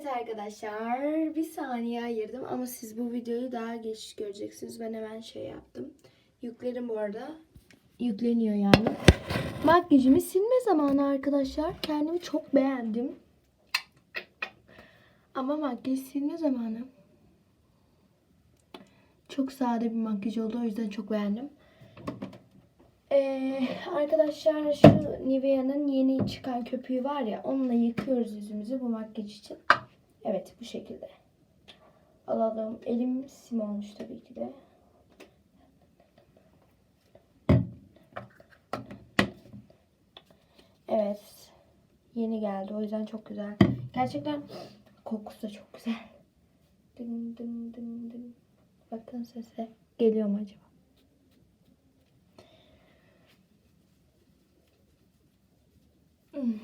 Evet arkadaşlar bir saniye ayırdım ama siz bu videoyu daha geç göreceksiniz. Ben hemen şey yaptım. Yüklerim bu arada. Yükleniyor yani. Makyajımı silme zamanı arkadaşlar. Kendimi çok beğendim. Ama makyaj silme zamanı. Çok sade bir makyaj oldu. O yüzden çok beğendim. Ee, arkadaşlar şu Nivea'nın yeni çıkan köpüğü var ya onunla yıkıyoruz yüzümüzü bu makyaj için. Evet bu şekilde. Alalım. Elim sim olmuş tabii ki de. Evet. Yeni geldi. O yüzden çok güzel. Gerçekten kokusu da çok güzel. Dın dın dın dın. Bakın sese. Geliyor mu acaba? Hmm.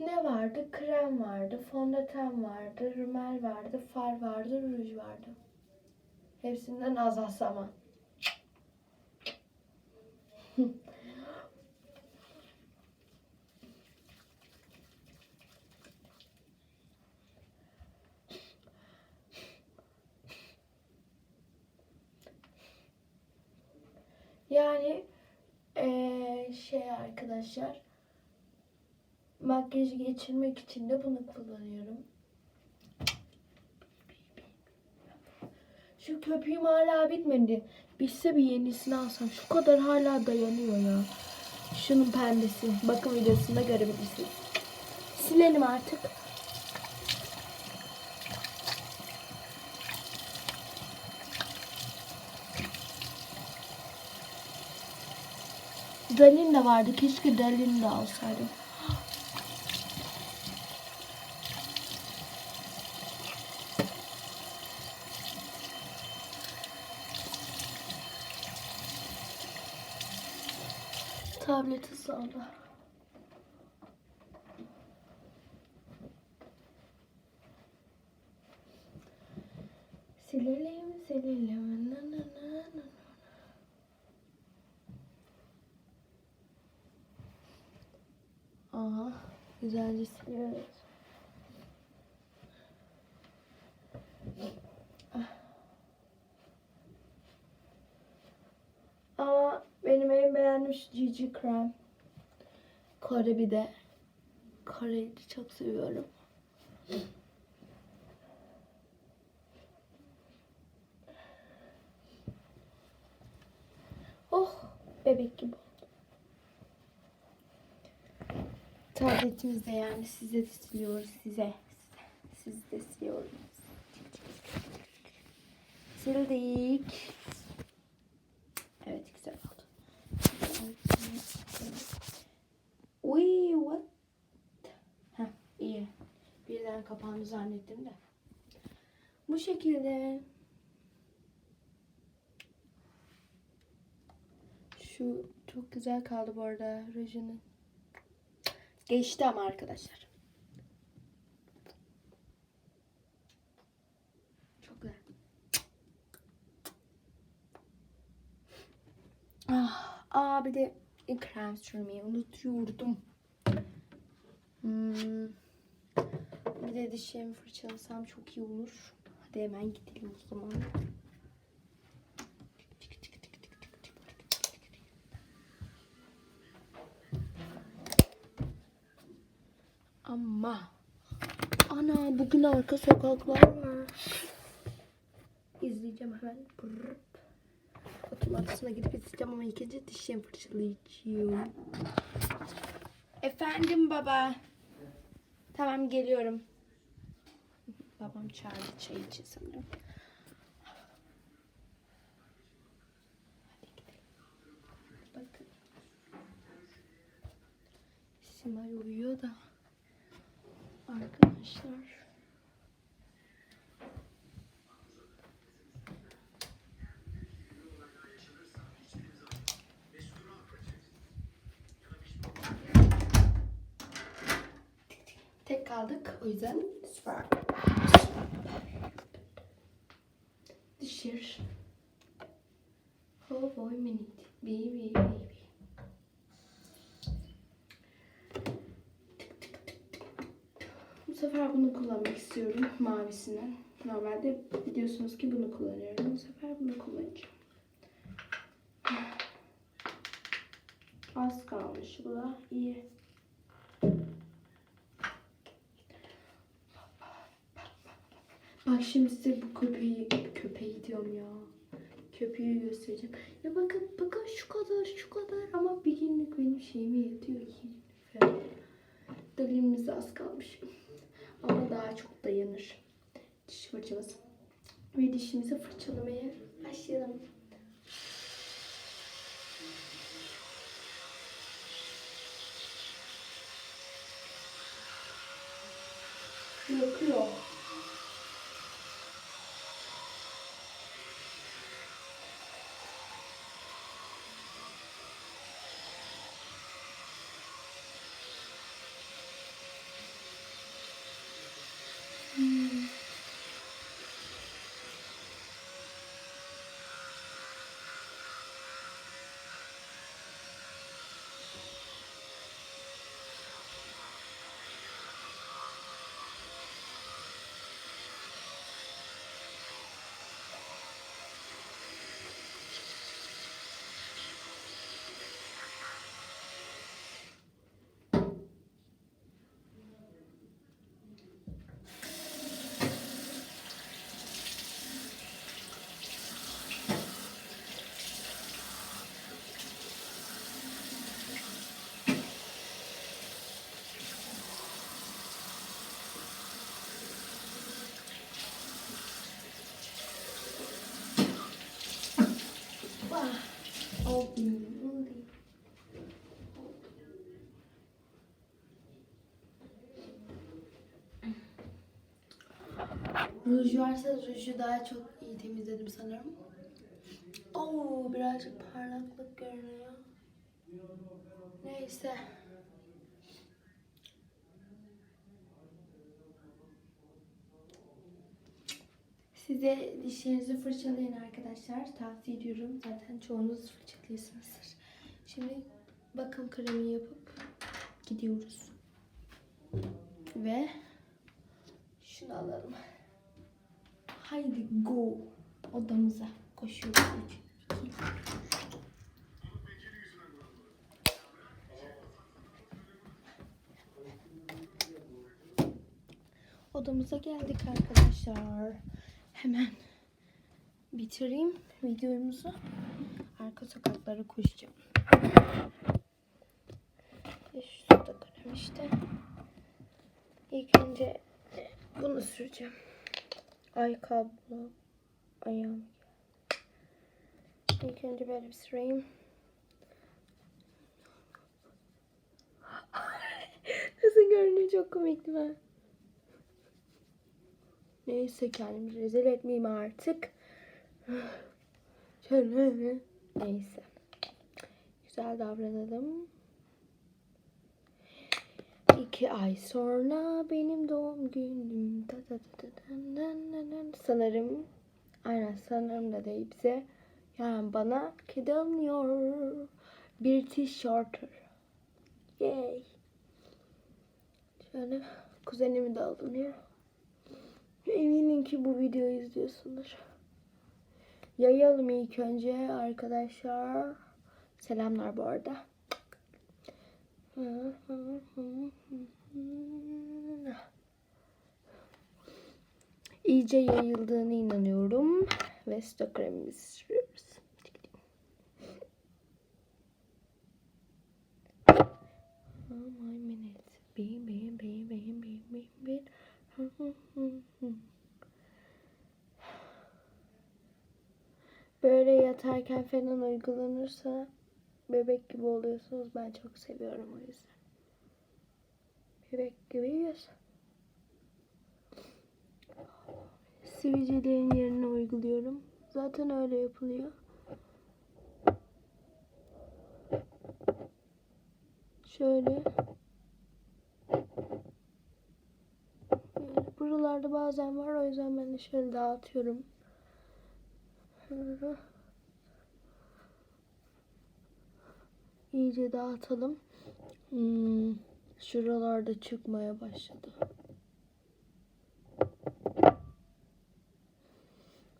Ne vardı? Krem vardı, fondöten vardı, rümel vardı, far vardı, ruj vardı. Hepsinden az az ama. Yani eee, şey arkadaşlar makyajı geçirmek için de bunu kullanıyorum. Şu köpüğüm hala bitmedi. Bitse bir yenisini alsam. Şu kadar hala dayanıyor ya. Şunun pembesi. Bakın videosunda görebilirsiniz. Silelim artık. Dalin de vardı. Keşke Dalin de alsaydım. Tableti sağla. Güzelce siliyoruz. Ama benim en beğendiğim şu Gigi Krem. Kore bir de. Kore'yi çok seviyorum. Oh, bebek gibi oldu. Tabletimizde yani size de siliyoruz size. Siz de siliyoruz. Sildik. Evet güzel oldu. Uy what? Heh, iyi. Birden kapandı zannettim de. Bu şekilde. Şu çok güzel kaldı bu arada rujunun. Geçti ama arkadaşlar. Çok güzel. Ah, aa bir de krem sürmeyi unutuyordum. Hmm. Bir de dişlerimi fırçalasam çok iyi olur. Hadi hemen gidelim o zaman. Ama ana bugün arka sokaklar var. İzleyeceğim hemen. Oturma odasına gidip izleyeceğim ama ilk önce dişlerimi fırçalayacağım. Efendim baba. Tamam geliyorum. Babam çağırdı çay için sanırım. Simay uyuyor da. Arkadaşlar. kaldık. O yüzden süper. Dışarı. Oh boy minute. Baby baby. Bu sefer bunu kullanmak istiyorum. Mavisini. Normalde biliyorsunuz ki bunu kullanıyorum. Bu sefer bunu kullanacağım. Az kalmış. Bu da iyi. Bak şimdi size bu köpeği, köpeği diyorum ya. Köpeği göstereceğim. Ya bakın, bakın şu kadar, şu kadar ama bir günlük benim şeyime yetiyor. Dilimimize az kalmış. Ama daha çok dayanır. Diş fırçamız. Ve dişimizi fırçalamaya başlayalım. Yakıyor. Hmm. Vah. Oldu. Oldu. Ruj varsa ruju daha çok iyi temizledim sanırım. Oo birazcık parlaklık görünüyor. Neyse. Size dişlerinizi fırçalayın arkadaşlar. Tavsiye ediyorum. Zaten çoğunuz fırçalıyorsunuzdur. Şimdi bakım kremi yapıp gidiyoruz. Ve şunu alalım. Haydi go. Odamıza koşuyoruz. Üç. Odamıza geldik arkadaşlar. Hemen bitireyim videomuzu. Arka sokaklara koşacağım. Ve şu suda krem işte. İlk önce bunu süreceğim. Ay kablo. Ayağım. İlk önce böyle bir süreyim. Nasıl görünüyor çok komikti ben. Neyse kendimi rezil etmeyeyim artık. Neyse. Güzel davranalım. İki ay sonra benim doğum günüm. Sanırım. Aynen sanırım da değil bize. Yani bana kedi alınıyor. Bir tişörtür. Yay. Şöyle kuzenimi de alınıyor. Eminim ki bu videoyu izliyorsundur. Yayalım ilk önce arkadaşlar. Selamlar bu arada. İyice yayıldığını inanıyorum. Ve stok kremimizi sürüyoruz. Yatarken falan uygulanırsa bebek gibi oluyorsunuz. Ben çok seviyorum o yüzden. Bebek gibiyiz. Sivilcelerin yerine uyguluyorum. Zaten öyle yapılıyor. Şöyle. kenarda bazen var. O yüzden ben de şöyle dağıtıyorum. İyice dağıtalım. Hmm, şuralarda çıkmaya başladı.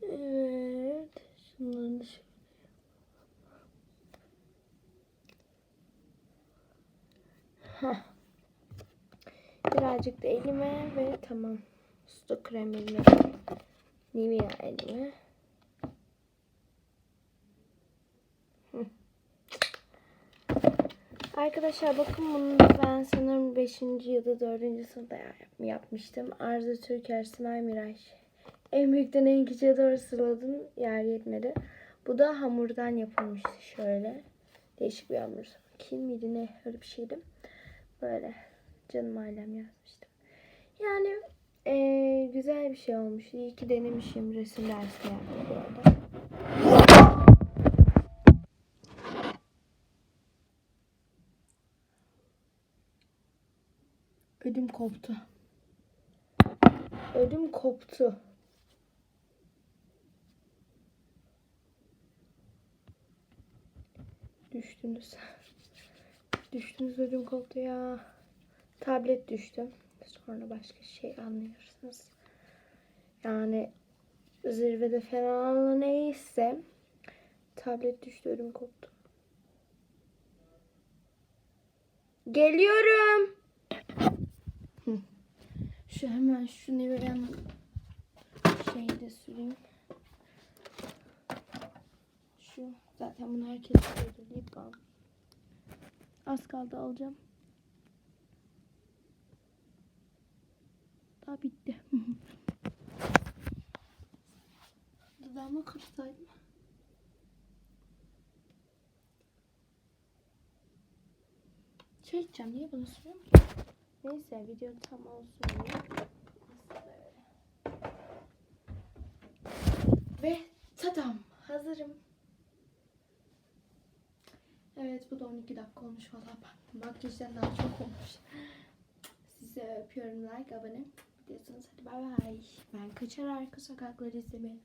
Evet. Şunları şöyle. Birazcık da elime ve tamam. Su krem elime. Nivea elime. Arkadaşlar bakın bunu ben sanırım 5. ya da 4. sınıfta yap- yapmıştım. Arzu Türker, Simay Miraç. En büyükten en küçüğe doğru sıraladım. Yer yetmedi. Bu da hamurdan yapılmıştı şöyle. Değişik bir hamur. Kim miydi ne öyle bir şeydi. Böyle canım ailem yazmıştım. Yani eee, güzel bir şey olmuş. İyi ki denemişim resim dersi yani bu arada. Ödüm koptu. Ödüm koptu. Düştünüz. Düştünüz ödüm koptu ya. Tablet düştü. Sonra başka şey anlıyorsunuz. Yani zirvede falan neyse tablet düştü ödüm koptu. Geliyorum. Şu hemen şu Nivea'nın şeyi de süreyim. Şu zaten bunu herkes söyledi. Lip balm. Az kaldı alacağım. Daha bitti. Dudağıma kırsaydım. Şey içeceğim. Niye bunu sürüyorum ki? Neyse video tam olsun. Ve tadam. Hazırım. Evet bu da 12 dakika olmuş valla ben makyajdan daha çok olmuş. Size öpüyorum like abone biliyorsunuz hadi bay bay. Ben kaçar arka sokakları izlemeye.